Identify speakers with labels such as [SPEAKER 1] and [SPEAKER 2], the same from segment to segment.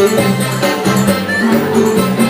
[SPEAKER 1] Thank you.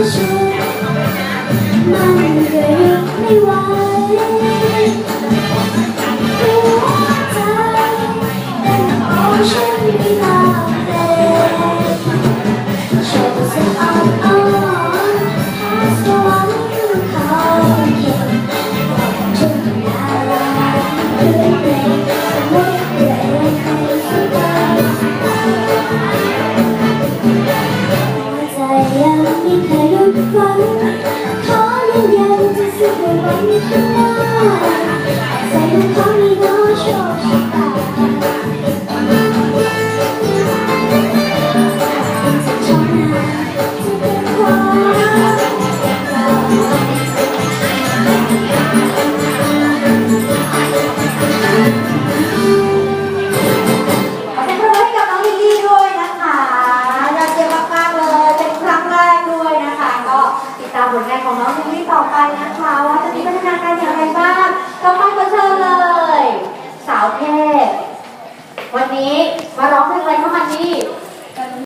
[SPEAKER 1] ชุดมันเกิดไม่ไหวหัวใจเต้นของฉันไม่ตามเต้นโชว์สอ่อนอ่อนสวค์คือของนทุาคือเพลสมุดเให้สบาหัวใจยั ตามผลงาน
[SPEAKER 2] ของน้องลิลลี่ต่อไปนะคะว่าจะมีพัฒนาการอย่างไรบ้าง